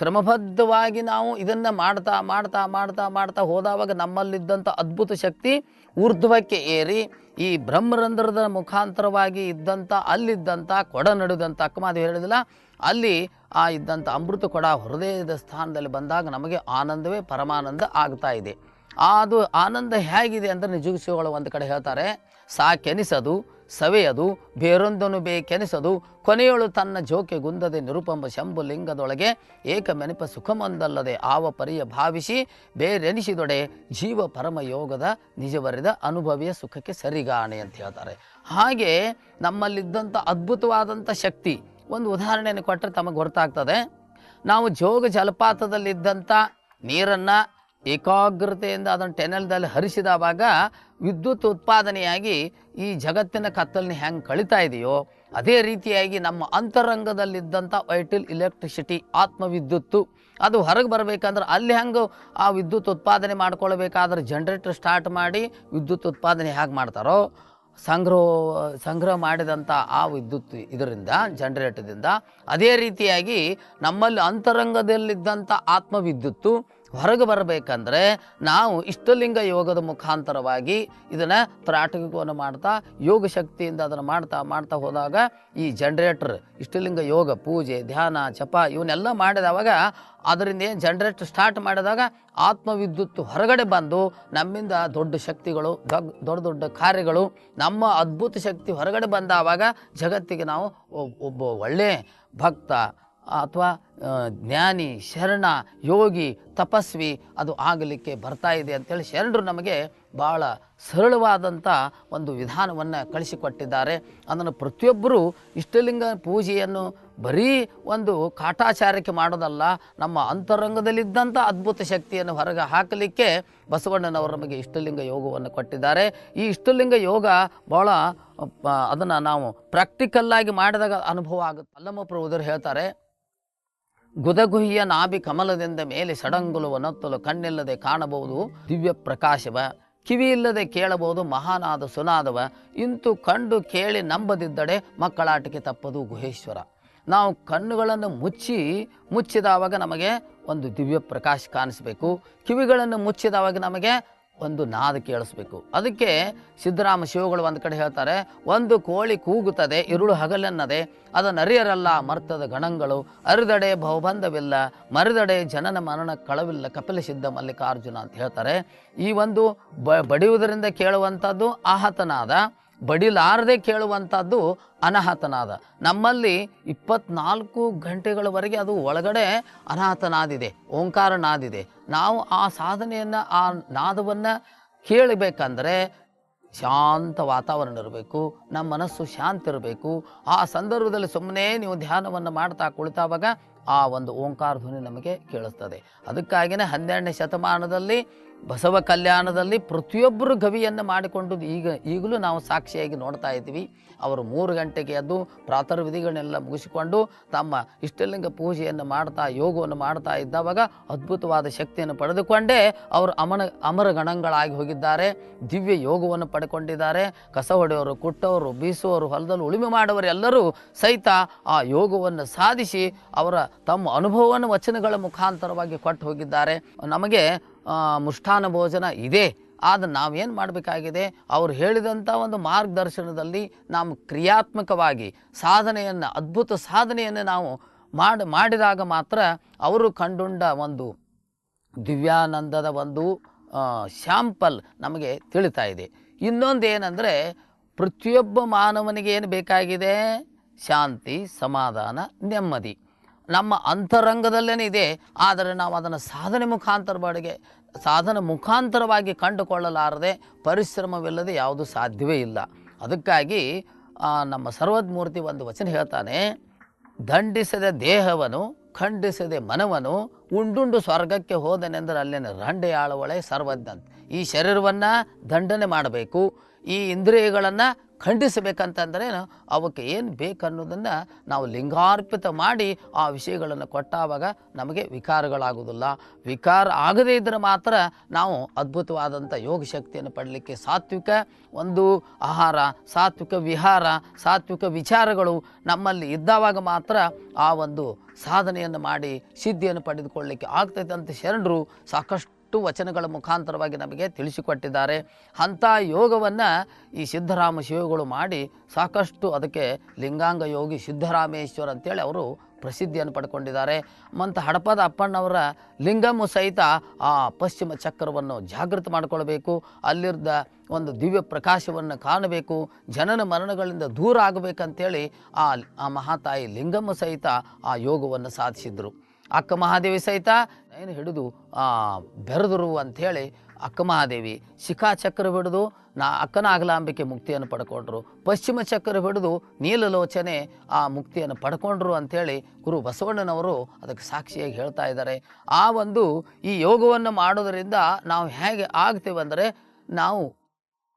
ಕ್ರಮಬದ್ಧವಾಗಿ ನಾವು ಇದನ್ನು ಮಾಡ್ತಾ ಮಾಡ್ತಾ ಮಾಡ್ತಾ ಮಾಡ್ತಾ ಹೋದವಾಗ ನಮ್ಮಲ್ಲಿದ್ದಂಥ ಅದ್ಭುತ ಶಕ್ತಿ ಊರ್ಧ್ವಕ್ಕೆ ಏರಿ, ಈ ಬ್ರಹ್ಮರಂಧ್ರದ ಮುಖಾಂತರವಾಗಿ ಇದ್ದಂಥ, ಅಲ್ಲಿದ್ದಂಥ ಕೊಡ ನಡೆದಂಥ ಅಕ್ಕಮಾದೇವಿ ಹೇಳಿದಿಲ್ಲ ಅಲ್ಲಿ ಆ ಇದ್ದಂಥ ಅಮೃತ ಕೊಡ ಹೃದಯದ ಸ್ಥಾನದಲ್ಲಿ ಬಂದಾಗ ನಮಗೆ ಆನಂದವೇ ಪರಮಾನಂದ ಆಗ್ತಾ ಇದೆ. ಅದು ಆನಂದ ಹೇಗಿದೆ ಅಂದರೆ ನಿಜಗುಸಿಗಳು ಒಂದು ಕಡೆ ಹೇಳ್ತಾರೆ, ಸಾಕೆನಿಸದು, ಸವೆಯದು ಬೇರೊಂದನು ಬೇಕೆನಿಸದು ಕೊನೆಯಳು ತನ್ನ ಜೋಕೆ ಗುಂದದೆ ನಿರುಪಂಬ ಶಂಭು ಲಿಂಗದೊಳಗೆ ಏಕಮೆನಪ ಸುಖಮೊಂದಲ್ಲದೆ ಆವ ಪರಿಯ ಭಾವಿಸಿ ಬೇರೆನಿಸಿದೊಡೆ ಜೀವ ಪರಮ ಯೋಗದ ನಿಜವರಿದ ಅನುಭವಿಯ ಸುಖಕ್ಕೆ ಸರಿಗಾಣೆ ಅಂತ ಹೇಳ್ತಾರೆ. ಹಾಗೆ ನಮ್ಮಲ್ಲಿದ್ದಂಥ ಅದ್ಭುತವಾದಂಥ ಶಕ್ತಿ, ಒಂದು ಉದಾಹರಣೆಯನ್ನು ಕೊಟ್ಟರೆ ತಮಗೆ ಗೊತ್ತಾಗ್ತದೆ ನಾವು ಜೋಗ ಜಲಪಾತದಲ್ಲಿದ್ದಂಥ ನೀರನ್ನು ಏಕಾಗ್ರತೆಯಿಂದ ಅದನ್ನು ಟೆನಲ್ದಲ್ಲಿ ಹರಿಸಿದವಾಗ ವಿದ್ಯುತ್ ಉತ್ಪಾದನೆಯಾಗಿ ಈ ಜಗತ್ತಿನ ಕತ್ತಲನ್ನ ಹೆಂಗೆ ಕಳೀತಾ ಇದೆಯೋ, ಅದೇ ರೀತಿಯಾಗಿ ನಮ್ಮ ಅಂತರಂಗದಲ್ಲಿದ್ದಂಥ ವೈಟಲ್ ಇಲೆಕ್ಟ್ರಿಸಿಟಿ ಆತ್ಮವಿದ್ಯುತ್ತು. ಅದು ಹೊರಗೆ ಬರಬೇಕಂದ್ರೆ ಅಲ್ಲಿ ಹೆಂಗೆ ಆ ವಿದ್ಯುತ್ ಉತ್ಪಾದನೆ ಮಾಡ್ಕೊಳ್ಬೇಕಾದ್ರೆ ಜನ್ರೇಟ್ರ್ ಸ್ಟಾರ್ಟ್ ಮಾಡಿ ವಿದ್ಯುತ್ ಉತ್ಪಾದನೆ ಹೇಗೆ ಮಾಡ್ತಾರೋ, ಸಂಗ್ರಹ ಸಂಗ್ರಹ ಮಾಡಿದಂಥ ಆ ವಿದ್ಯುತ್ ಇದರಿಂದ, ಜನ್ರೇಟರ್ದಿಂದ, ಅದೇ ರೀತಿಯಾಗಿ ನಮ್ಮಲ್ಲಿ ಅಂತರಂಗದಲ್ಲಿದ್ದಂಥ ಆತ್ಮವಿದ್ಯುತ್ತು. ಹೊರಗೆ ಬರಬೇಕಂದ್ರೆ ನಾವು ಇಷ್ಟಲಿಂಗ ಯೋಗದ ಮುಖಾಂತರವಾಗಿ ಇದನ್ನು ತ್ರಾಟಕವನ್ನು ಮಾಡ್ತಾ, ಯೋಗ ಶಕ್ತಿಯಿಂದ ಅದನ್ನು ಮಾಡ್ತಾ ಮಾಡ್ತಾ ಹೋದಾಗ ಈ ಜನ್ರೇಟರ್ ಇಷ್ಟಲಿಂಗ ಯೋಗ, ಪೂಜೆ, ಧ್ಯಾನ, ಜಪ ಇವನ್ನೆಲ್ಲ ಮಾಡಿದವಾಗ ಅದರಿಂದ ಏನು ಜನ್ರೇಟರ್ ಸ್ಟಾರ್ಟ್ ಮಾಡಿದಾಗ ಆತ್ಮವಿದ್ಯುತ್ ಹೊರಗಡೆ ಬಂದು ನಮ್ಮಿಂದ ದೊಡ್ಡ ಶಕ್ತಿಗಳು ದೊಡ್ಡ ದೊಡ್ಡ ಕಾರ್ಯಗಳು, ನಮ್ಮ ಅದ್ಭುತ ಶಕ್ತಿ ಹೊರಗಡೆ ಬಂದಾವಾಗ ಜಗತ್ತಿಗೆ ನಾವು ಒಬ್- ಒಬ್ಬ ಒಳ್ಳೆಯ ಭಕ್ತ ಅಥವಾ ಜ್ಞಾನಿ, ಶರಣ, ಯೋಗಿ, ತಪಸ್ವಿ ಅದು ಆಗಲಿಕ್ಕೆ ಬರ್ತಾ ಇದೆ ಅಂತೇಳಿ ಶರಣರು ನಮಗೆ ಭಾಳ ಸರಳವಾದಂಥ ಒಂದು ವಿಧಾನವನ್ನು ಕಳಿಸಿಕೊಟ್ಟಿದ್ದಾರೆ. ಅದನ್ನು ಪ್ರತಿಯೊಬ್ಬರೂ ಇಷ್ಟಲಿಂಗ ಪೂಜೆಯನ್ನು ಬರೀ ಒಂದು ಕಾಟಾಚಾರಕ್ಕೆ ಮಾಡೋದಲ್ಲ, ನಮ್ಮ ಅಂತರಂಗದಲ್ಲಿದ್ದಂಥ ಅದ್ಭುತ ಶಕ್ತಿಯನ್ನು ಹೊರಗೆ ಹಾಕಲಿಕ್ಕೆ ಬಸವಣ್ಣನವರು ನಮಗೆ ಇಷ್ಟಲಿಂಗ ಯೋಗವನ್ನು ಕೊಟ್ಟಿದ್ದಾರೆ. ಈ ಇಷ್ಟಲಿಂಗ ಯೋಗ ಭಾಳ ಅದನ್ನು ನಾವು ಪ್ರಾಕ್ಟಿಕಲ್ಲಾಗಿ ಮಾಡಿದಾಗ ಅನುಭವ ಆಗುತ್ತೆ. ಅಲ್ಲಮ್ಮ ಪ್ರಭುದರು ಹೇಳ್ತಾರೆ ಗುದಗುಹಿಯ ನಾಭಿ ಕಮಲದಿಂದ ಮೇಲೆ ಸಡಂಗುಲುವ ನತ್ತಲು ಕಣ್ಣಿಲ್ಲದೆ ಕಾಣಬಹುದು, ದಿವ್ಯ ಪ್ರಕಾಶವ ಕಿವಿ ಇಲ್ಲದೆ ಕೇಳಬಹುದು, ಮಹಾನಾದ ಸುನಾದವ. ಇಂತು ಕಂಡು ಕೇಳಿ ನಂಬದಿದ್ದಡೆ ಮಕ್ಕಳಾಟಿಕೆ ತಪ್ಪದು ಗುಹೇಶ್ವರ. ನಾವು ಕಣ್ಣುಗಳನ್ನು ಮುಚ್ಚಿ ಮುಚ್ಚಿದವಾಗ ನಮಗೆ ಒಂದು ದಿವ್ಯ ಪ್ರಕಾಶ ಕಾಣಿಸ್ಬೇಕು. ಕಿವಿಗಳನ್ನು ಮುಚ್ಚಿದವಾಗ ನಮಗೆ ಒಂದು ನಾದ ಕೇಳಿಸ್ಬೇಕು. ಅದಕ್ಕೆ ಸಿದ್ದರಾಮ ಶಿವಗಳು ಒಂದು ಕಡೆ ಹೇಳ್ತಾರೆ, ಒಂದು ಕೋಳಿ ಕೂಗುತ್ತದೆ, ಇರುಳು ಹಗಲೆನ್ನದೆ ಅದನ್ನು ಅರಿಯರಲ್ಲ ಮರ್ತದ ಗಣಗಳು, ಅರಿದಡೆ ಬಹುಬಂಧವಿಲ್ಲ, ಮರಿದಡೆ ಜನನ ಮರಣ ಕಳವಿಲ್ಲ, ಕಪಿಲ ಸಿದ್ಧ ಮಲ್ಲಿಕಾರ್ಜುನ ಅಂತ ಹೇಳ್ತಾರೆ. ಈ ಒಂದು ಬಡಿಯುವುದರಿಂದ ಕೇಳುವಂಥದ್ದು ಆಹತನಾದ ಬಡಿಲಾರದೆ ಕೇಳುವಂಥದ್ದು ಅನಾಹತನಾದ. ನಮ್ಮಲ್ಲಿ ಇಪ್ಪತ್ನಾಲ್ಕು ಗಂಟೆಗಳವರೆಗೆ ಅದು ಒಳಗಡೆ ಅನಾಹತನಾದಿದೆ, ಓಂಕಾರನಾದಿದೆ. ನಾವು ಆ ಸಾಧನೆಯನ್ನು, ಆ ನಾದವನ್ನು ಕೇಳಬೇಕಂದ್ರೆ ಶಾಂತ ವಾತಾವರಣ ಇರಬೇಕು, ನಮ್ಮ ಮನಸ್ಸು ಶಾಂತ ಇರಬೇಕು. ಆ ಸಂದರ್ಭದಲ್ಲಿ ಸುಮ್ಮನೆ ನೀವು ಧ್ಯಾನವನ್ನು ಮಾಡ್ತಾ ಕುಳಿತಾವಾಗ ಆ ಒಂದು ಓಂಕಾರ ಧ್ವನಿ ನಮಗೆ ಕೇಳಿಸ್ತದೆ. ಅದಕ್ಕಾಗಿಯೇ ಹನ್ನೆರಡನೇ ಶತಮಾನದಲ್ಲಿ ಬಸವ ಕಲ್ಯಾಣದಲ್ಲಿ ಪ್ರತಿಯೊಬ್ಬರು ಗವಿಯನ್ನು ಮಾಡಿಕೊಂಡು ಈಗ ಈಗಲೂ ನಾವು ಸಾಕ್ಷಿಯಾಗಿ ನೋಡ್ತಾ ಇದ್ದೀವಿ. ಅವರು ಮೂರು ಗಂಟೆಗೆ ಎದ್ದು ಪ್ರಾತರ್ ವಿಧಿಗಳನ್ನೆಲ್ಲ ಮುಗಿಸಿಕೊಂಡು ತಮ್ಮ ಇಷ್ಟಲಿಂಗ ಪೂಜೆಯನ್ನು ಮಾಡ್ತಾ, ಯೋಗವನ್ನು ಮಾಡ್ತಾ ಇದ್ದವಾಗ ಅದ್ಭುತವಾದ ಶಕ್ತಿಯನ್ನು ಪಡೆದುಕೊಂಡೇ ಅವರು ಅಮನ, ಅಮರ ಗಣಗಳಾಗಿ ಹೋಗಿದ್ದಾರೆ. ದಿವ್ಯ ಯೋಗವನ್ನು ಪಡ್ಕೊಂಡಿದ್ದಾರೆ. ಕಸ ಹೊಡೆಯೋರು ಕುಟ್ಟವರು ಬೀಸುವವರು ಹೊಲದಲ್ಲಿ ಉಳುಮೆ ಮಾಡುವವರೆಲ್ಲರೂ ಸಹಿತ ಆ ಯೋಗವನ್ನು ಸಾಧಿಸಿ ಅವರ ತಮ್ಮ ಅನುಭವವನ್ನು ವಚನಗಳ ಮುಖಾಂತರವಾಗಿ ಕೊಟ್ಟು ಹೋಗಿದ್ದಾರೆ. ನಮಗೆ ಆ, ಮುಷ್ಟಾನ ಭೋಜನ ಇದೆ. ಆದರೆ ನಾವೇನು ಮಾಡಬೇಕಾಗಿದೆ? ಅವರು ಹೇಳಿದಂಥ ಒಂದು ಮಾರ್ಗದರ್ಶನದಲ್ಲಿ ನಾವು ಕ್ರಿಯಾತ್ಮಕವಾಗಿ ಸಾಧನೆಯನ್ನು ಅದ್ಭುತ ಸಾಧನೆಯನ್ನು ನಾವು ಮಾಡಿ ಮಾಡಿದಾಗ ಮಾತ್ರ ಅವರು ಕಂಡುಂಡ ಒಂದು ದಿವ್ಯಾನಂದದ ಒಂದು ಶ್ಯಾಂಪಲ್ ನಮಗೆ ತಿಳಿತಾ ಇದೆ. ಇನ್ನೊಂದು ಏನಂದರೆ ಪ್ರತಿಯೊಬ್ಬ ಮಾನವನಿಗೆ ಏನು ಬೇಕಾಗಿದೆ? ಶಾಂತಿ ಸಮಾಧಾನ ನೆಮ್ಮದಿ. ನಮ್ಮ ಅಂತರಂಗದಲ್ಲೇ ಇದೆ, ಆದರೆ ನಾವು ಅದನ್ನು ಸಾಧನೆ ಮುಖಾಂತರ ಬಾಡಿಗೆ, ಸಾಧನ ಮುಖಾಂತರವಾಗಿ ಕಂಡುಕೊಳ್ಳಲಾರದೆ ಪರಿಶ್ರಮವಿಲ್ಲದೆ ಯಾವುದು ಸಾಧ್ಯವೇ ಇಲ್ಲ ಅದಕ್ಕಾಗಿ ನಮ್ಮ ಸರ್ವದ್ಮೂರ್ತಿ ಒಂದು ವಚನ ಹೇಳ್ತಾನೆ, ದಂಡಿಸದೆ ದೇಹವನು, ಖಂಡಿಸದೆ ಮನವನು, ಉಂಡುಂಡು ಸ್ವರ್ಗಕ್ಕೆ ಹೋದನೆಂದರೆ ಅಲ್ಲಿನ ರಂಡೆ ಆಳುವಳೆ ಸರ್ವಜ್ಞ ಅಂತ. ಈ ಶರೀರವನ್ನು ದಂಡನೆ ಮಾಡಬೇಕು, ಈ ಇಂದ್ರಿಯಗಳನ್ನು ಖಂಡಿಸಬೇಕಂತಂದ್ರೆ ಅವಕ್ಕೆ ಏನು ಬೇಕನ್ನೋದನ್ನು ನಾವು ಲಿಂಗಾರ್ಪಿತ ಮಾಡಿ ಆ ವಿಷಯಗಳನ್ನು ಕೊಟ್ಟಾವಾಗ ನಮಗೆ ವಿಕಾರಗಳಾಗುವುದಿಲ್ಲ. ವಿಕಾರ ಆಗದೇ ಇದ್ದರೆ ಮಾತ್ರ ನಾವು ಅದ್ಭುತವಾದಂಥ ಯೋಗ ಶಕ್ತಿಯನ್ನು ಪಡಲಿಕ್ಕೆ ಸಾತ್ವಿಕ ಒಂದು ಆಹಾರ, ಸಾತ್ವಿಕ ವಿಹಾರ, ಸಾತ್ವಿಕ ವಿಚಾರಗಳು ನಮ್ಮಲ್ಲಿ ಇದ್ದಾವಾಗ ಮಾತ್ರ ಆ ಒಂದು ಸಾಧನೆಯನ್ನು ಮಾಡಿ, ಸಿದ್ಧಿಯನ್ನು ಪಡೆದುಕೊಳ್ಳಲಿಕ್ಕೆ ಆಗ್ತೈತೆ ಅಂತ ಶರಣರು ಸಾಕಷ್ಟು ವಚನಗಳ ಮುಖಾಂತರವಾಗಿ ನಮಗೆ ತಿಳಿಸಿಕೊಟ್ಟಿದ್ದಾರೆ. ಅಂಥ ಯೋಗವನ್ನು ಈ ಸಿದ್ಧರಾಮ ಶಿವಗಳು ಮಾಡಿ ಸಾಕಷ್ಟು ಅದಕ್ಕೆ ಲಿಂಗಾಂಗ ಯೋಗಿ ಸಿದ್ಧರಾಮೇಶ್ವರ ಅಂತೇಳಿ ಅವರು ಪ್ರಸಿದ್ಧಿಯನ್ನು ಪಡ್ಕೊಂಡಿದ್ದಾರೆ. ಮತ್ತು ಹಡಪದ ಅಪ್ಪಣ್ಣವರ ಲಿಂಗಮ್ಮು ಸಹಿತ ಆ ಪಶ್ಚಿಮ ಚಕ್ರವನ್ನು ಜಾಗೃತ ಮಾಡಿಕೊಳ್ಬೇಕು. ಅಲ್ಲಿರ್ದ ಒಂದು ದಿವ್ಯ ಪ್ರಕಾಶವನ್ನು ಕಾಣಬೇಕು. ಜನನ ಮರಣಗಳಿಂದ ದೂರ ಆಗಬೇಕಂತೇಳಿ ಆ ಆ ಮಹಾತಾಯಿ ಲಿಂಗಮ್ಮ ಸಹಿತ ಆ ಯೋಗವನ್ನು ಸಾಧಿಸಿದರು. ಅಕ್ಕ ಮಹಾದೇವಿ ಸಹಿತ ಏನು ಹಿಡಿದು ಬೆರೆದರು ಅಂಥೇಳಿ ಅಕ್ಕ ಮಹಾದೇವಿ ಶಿಖಾಚಕ್ರ ಹಿಡಿದು ನಾ ಅಕ್ಕನ ಅಗಲಾಂಬಿಕೆ ಮುಕ್ತಿಯನ್ನು ಪಡ್ಕೊಂಡ್ರು. ಪಶ್ಚಿಮ ಚಕ್ರ ಹಿಡಿದು ನೀಲಲೋಚನೆ ಆ ಮುಕ್ತಿಯನ್ನು ಪಡ್ಕೊಂಡ್ರು ಅಂಥೇಳಿ ಗುರು ಬಸವಣ್ಣನವರು ಅದಕ್ಕೆ ಸಾಕ್ಷಿಯಾಗಿ ಹೇಳ್ತಾ ಇದ್ದಾರೆ. ಆ ಒಂದು ಈ ಯೋಗವನ್ನು ಮಾಡೋದರಿಂದ ನಾವು ಹೇಗೆ ಆಗ್ತೇವೆ ಅಂದರೆ ನಾವು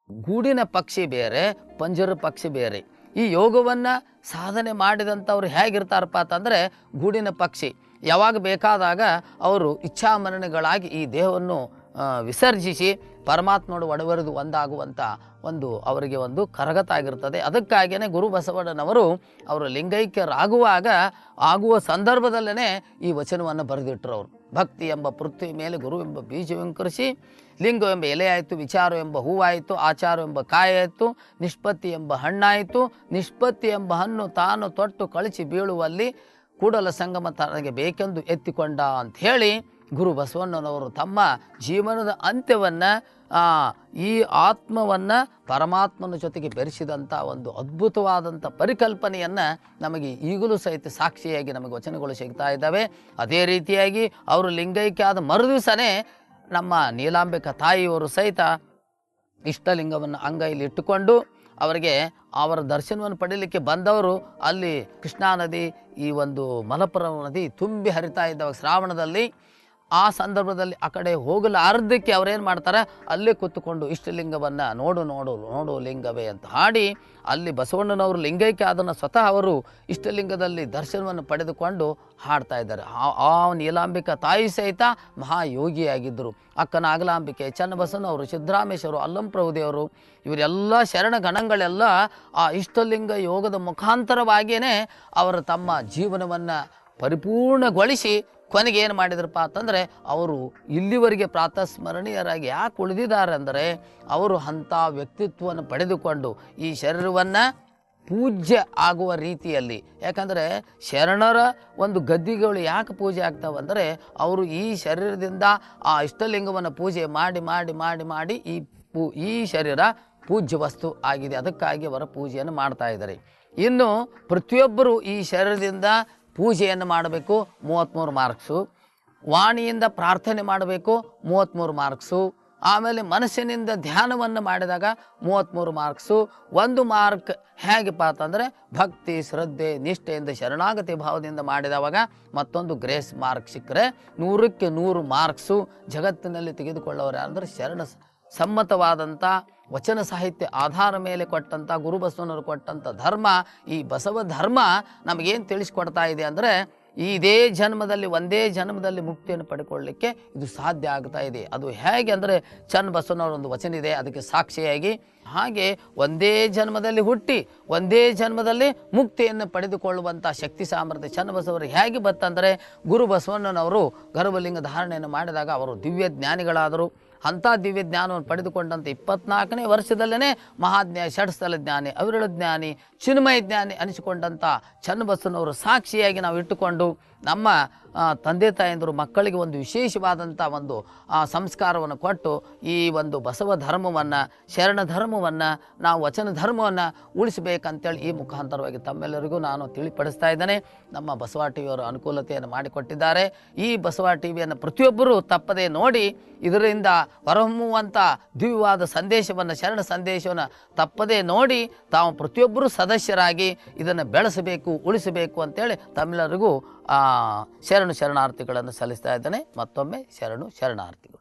ಗೂಡಿನ ಪಕ್ಷಿ ಬೇರೆ, ಪಂಜರ ಪಕ್ಷಿ ಬೇರೆ. ಈ ಯೋಗವನ್ನು ಸಾಧನೆ ಮಾಡಿದಂಥವ್ರು ಹೇಗಿರ್ತಾರಪ್ಪ ಅಂತಂದರೆ ಗೂಡಿನ ಪಕ್ಷಿ. ಯಾವಾಗ ಬೇಕಾದಾಗ ಅವರು ಇಚ್ಛಾಮರಣೆಗಳಾಗಿ ಈ ದೇಹವನ್ನು ವಿಸರ್ಜಿಸಿ ಪರಮಾತ್ಮನೋಡು ಒಡವರಿದು ಒಂದಾಗುವಂಥ ಒಂದು ಅವರಿಗೆ ಒಂದು ಕರಗತ ಆಗಿರ್ತದೆ. ಅದಕ್ಕಾಗಿಯೇ ಗುರು ಬಸವಣ್ಣನವರು ಅವರು ಲಿಂಗೈಕ್ಯರಾಗುವಾಗ, ಆಗುವ ಸಂದರ್ಭದಲ್ಲೇ ಈ ವಚನವನ್ನು ಬರೆದಿಟ್ಟರು ಅವರು ಭಕ್ತಿ ಎಂಬ ಪೃಥ್ವಿ ಮೇಲೆ ಗುರು ಎಂಬ ಬೀಜವೆಂಕರಿಸಿ ಲಿಂಗವೆಂಬ ಎಲೆಯಾಯಿತು ಎಂಬ ಹೂವಾಯಿತು ಆಚಾರ ಎಂಬ ಕಾಯಾಯಿತು ನಿಷ್ಪತ್ತಿ ಎಂಬ ಹಣ್ಣಾಯಿತು, ನಿಷ್ಪತ್ತಿ ಎಂಬ ಹಣ್ಣು ತಾನು ತೊಟ್ಟು ಕಳಚಿ ಬೀಳುವಲ್ಲಿ ಕೂಡಲ ಸಂಗಮ ತನಗೆ ಬೇಕೆಂದು ಎತ್ತಿಕೊಂಡ ಅಂತ ಹೇಳಿ ಗುರು ಬಸವಣ್ಣನವರು ತಮ್ಮ ಜೀವನದ ಅಂತ್ಯವನ್ನು ಈ ಆತ್ಮವನ್ನು ಪರಮಾತ್ಮನ ಜೊತೆಗೆ ಬೆರೆಸಿದಂಥ ಒಂದು ಅದ್ಭುತವಾದಂಥ ಪರಿಕಲ್ಪನೆಯನ್ನು ನಮಗೆ ಈಗಲೂ ಸಹಿತ ಸಾಕ್ಷಿಯಾಗಿ ನಮಗೆ ವಚನಗಳು ಸಿಗ್ತಾ ಇದ್ದಾವೆ. ಅದೇ ರೀತಿಯಾಗಿ ಅವರು ಲಿಂಗೈಕ್ಯ ಆದ ಮರುದಿವಸನೇ ನಮ್ಮ ನೀಲಾಂಬಿಕ ತಾಯಿಯವರು ಸಹಿತ ಇಷ್ಟಲಿಂಗವನ್ನು ಅಂಗೈಲಿ ಇಟ್ಟುಕೊಂಡು ಅವರಿಗೆ ಅವರ ದರ್ಶನವನ್ನು ಪಡೀಲಿಕ್ಕೆ ಬಂದವರು. ಅಲ್ಲಿ ಕೃಷ್ಣಾ ನದಿ ಈ ಒಂದು ಮಲಪುರ ನದಿ ತುಂಬಿ ಹರಿತಾ ಇದ್ದವಾಗ ಶ್ರಾವಣದಲ್ಲಿ ಆ ಸಂದರ್ಭದಲ್ಲಿ ಆ ಕಡೆ ಹೋಗಲಾರ್ದಕ್ಕೆ ಅವರೇನು ಮಾಡ್ತಾರೆ? ಅಲ್ಲೇ ಕೂತ್ಕೊಂಡು ಇಷ್ಟಲಿಂಗವನ್ನು ನೋಡು ನೋಡು ನೋಡು ಲಿಂಗವೇ ಅಂತ ಹಾಡಿ ಅಲ್ಲಿ ಬಸವಣ್ಣನವರು ಲಿಂಗೈಕ್ಯ ಅದನ್ನು ಸ್ವತಃ ಅವರು ಇಷ್ಟಲಿಂಗದಲ್ಲಿ ದರ್ಶನವನ್ನು ಪಡೆದುಕೊಂಡು ಹಾಡ್ತಾ ಇದ್ದಾರೆ. ಆ- ನೀಲಾಂಬಿಕಾ ತಾಯಿ ಸಹಿತ ಮಹಾಯೋಗಿಯಾಗಿದ್ದರು. ಅಕ್ಕನ ಅಗಲಾಂಬಿಕೆ ಚನ್ನಬಸವನವರು ಸಿದ್ದರಾಮೇಶ್ವರು ಅಲ್ಲಂಪ್ರಭುದೇವರು ಇವರೆಲ್ಲ ಶರಣ ಗಣಗಳೆಲ್ಲ ಆ ಇಷ್ಟಲಿಂಗ ಯೋಗದ ಮುಖಾಂತರವಾಗಿಯೇ ಅವರು ತಮ್ಮ ಜೀವನವನ್ನು ಪರಿಪೂರ್ಣಗೊಳಿಸಿ ಕೊನೆಗೆ ಏನು ಮಾಡಿದ್ರಪ್ಪ ಅಂತಂದರೆ ಅವರು ಇಲ್ಲಿವರೆಗೆ ಪ್ರಾತಸ್ಮರಣೀಯರಾಗಿ ಯಾಕೆ ಉಳಿದಿದ್ದಾರೆ ಅಂದರೆ ಅವರು ಅಂಥ ವ್ಯಕ್ತಿತ್ವವನ್ನು ಪಡೆದುಕೊಂಡು ಈ ಶರೀರವನ್ನು ಪೂಜ್ಯ ಆಗುವ ರೀತಿಯಲ್ಲಿ. ಯಾಕಂದರೆ ಶರಣರ ಒಂದು ಗದ್ದಿಗಳು ಯಾಕೆ ಪೂಜೆ ಆಗ್ತಾವಂದರೆ ಅವರು ಈ ಶರೀರದಿಂದ ಆ ಇಷ್ಟಲಿಂಗವನ್ನು ಪೂಜೆ ಮಾಡಿ ಮಾಡಿ ಮಾಡಿ ಮಾಡಿ ಈ ಪೂ, ಈ ಶರೀರ ಪೂಜ್ಯ ವಸ್ತು ಆಗಿದೆ. ಅದಕ್ಕಾಗಿ ಅವರ ಪೂಜೆಯನ್ನು ಮಾಡ್ತಾ ಇದ್ದಾರೆ. ಇನ್ನು ಪ್ರತಿಯೊಬ್ಬರು ಈ ಶರೀರದಿಂದ ಪೂಜೆಯನ್ನು ಮಾಡಬೇಕು ಮೂವತ್ತ್ಮೂರು ಮಾರ್ಕ್ಸು. ವಾಣಿಯಿಂದ ಪ್ರಾರ್ಥನೆ ಮಾಡಬೇಕು ಮೂವತ್ತ್ಮೂರು ಮಾರ್ಕ್ಸು. ಆಮೇಲೆ ಮನಸ್ಸಿನಿಂದ ಧ್ಯಾನವನ್ನು ಮಾಡಿದಾಗ ಮೂವತ್ತ್ಮೂರು ಮಾರ್ಕ್ಸು. ಒಂದು ಮಾರ್ಕ್ ಹೇಗಪ್ಪ ಅಂತಂದರೆ ಭಕ್ತಿ, ಶ್ರದ್ಧೆ, ನಿಷ್ಠೆಯಿಂದ ಶರಣಾಗತಿ ಭಾವದಿಂದ ಮಾಡಿದವಾಗ ಮತ್ತೊಂದು ಗ್ರೇಸ್ ಮಾರ್ಕ್ ಸಿಕ್ಕರೆ, ನೂರಕ್ಕೆ ನೂರು ಮಾರ್ಕ್ಸು ಜಗತ್ತಿನಲ್ಲಿ ತೆಗೆದುಕೊಳ್ಳೋರು ಯಾರಂದ್ರೆ ಶರಣ ಸಮ್ಮತವಾದಂಥ ವಚನ ಸಾಹಿತ್ಯ ಆಧಾರ ಮೇಲೆ ಕೊಟ್ಟಂಥ ಗುರುಬಸವನವರು ಕೊಟ್ಟಂಥ ಧರ್ಮ, ಈ ಬಸವ ಧರ್ಮ ನಮಗೇನು ತಿಳಿಸ್ಕೊಡ್ತಾ ಇದೆ ಅಂದರೆ, ಇದೇ ಜನ್ಮದಲ್ಲಿ, ಒಂದೇ ಜನ್ಮದಲ್ಲಿ ಮುಕ್ತಿಯನ್ನು ಪಡ್ಕೊಳ್ಳಿಕ್ಕೆ ಇದು ಸಾಧ್ಯ ಆಗ್ತಾ ಇದೆ. ಅದು ಹೇಗೆ ಅಂದರೆ ಚನ್ನ ಬಸವನವರ ಒಂದು ವಚನ ಇದೆ, ಅದಕ್ಕೆ ಸಾಕ್ಷಿಯಾಗಿ, ಹಾಗೆ ಒಂದೇ ಜನ್ಮದಲ್ಲಿ ಹುಟ್ಟಿ, ಒಂದೇ ಜನ್ಮದಲ್ಲಿ ಮುಕ್ತಿಯನ್ನು ಪಡೆದುಕೊಳ್ಳುವಂಥ ಶಕ್ತಿ ಸಾಮರ್ಥ್ಯ ಚನ್ನಬಸವರು ಹೇಗೆ ಬತ್ತಂದರೆ ಗುರು ಬಸವಣ್ಣನವರು ಗರ್ಭಲಿಂಗ ಧಾರಣೆಯನ್ನು ಮಾಡಿದಾಗ ಅವರು ದಿವ್ಯ ಜ್ಞಾನಿಗಳಾದರು. ಅಂಥ ದಿವ್ಯ ಜ್ಞಾನವನ್ನು ಪಡೆದುಕೊಂಡಂಥ ಇಪ್ಪತ್ನಾಲ್ಕನೇ ವರ್ಷದಲ್ಲೇ ಮಹಾಜ್ಞಾನಿ, ಷಡ್ಸ್ಥಲ ಜ್ಞಾನಿ, ಅವಿರಳ ಜ್ಞಾನಿ, ಚಿನ್ಮಯ ಜ್ಞಾನಿ ಅನಿಸಿಕೊಂಡಂಥ ಚನ್ನಬಸವನವರು ಸಾಕ್ಷಿಯಾಗಿ ನಾವು ಇಟ್ಟುಕೊಂಡು ನಮ್ಮ ತಂದೆ ತಾಯಂದರು ಮಕ್ಕಳಿಗೆ ಒಂದು ವಿಶೇಷವಾದಂಥ ಒಂದು ಸಂಸ್ಕಾರವನ್ನು ಕೊಟ್ಟು ಈ ಒಂದು ಬಸವ ಧರ್ಮವನ್ನು, ಶರಣ ಧರ್ಮವನ್ನು, ನಾವು ವಚನ ಧರ್ಮವನ್ನು ಉಳಿಸಬೇಕಂತೇಳಿ ಈ ಮುಖಾಂತರವಾಗಿ ತಮ್ಮೆಲ್ಲರಿಗೂ ನಾನು ತಿಳಿಪಡಿಸ್ತಾ ಇದ್ದೇನೆ. ನಮ್ಮ ಬಸವ ಟಿ ವಿಯವರು ಅನುಕೂಲತೆಯನ್ನು ಮಾಡಿಕೊಟ್ಟಿದ್ದಾರೆ. ಈ ಬಸವ ಟಿ ವಿಯನ್ನು ಪ್ರತಿಯೊಬ್ಬರೂ ತಪ್ಪದೇ ನೋಡಿ, ಇದರಿಂದ ಹೊರಹೊಮ್ಮುವಂಥ ದಿವ್ಯವಾದ ಸಂದೇಶವನ್ನು, ಶರಣ ಸಂದೇಶವನ್ನು ತಪ್ಪದೇ ನೋಡಿ, ತಾವು ಪ್ರತಿಯೊಬ್ಬರೂ ಸದಸ್ಯರಾಗಿ ಇದನ್ನು ಬೆಳೆಸಬೇಕು, ಉಳಿಸಬೇಕು ಅಂತೇಳಿ ತಮ್ಮೆಲ್ಲರಿಗೂ ಶರಣು ಶರಣಾರ್ಥಿಗಳನ್ನು ಸಲ್ಲಿಸ್ತಾ ಇದ್ದಾನೆ. ಮತ್ತೊಮ್ಮೆ ಶರಣು ಶರಣಾರ್ಥಿಗಳು.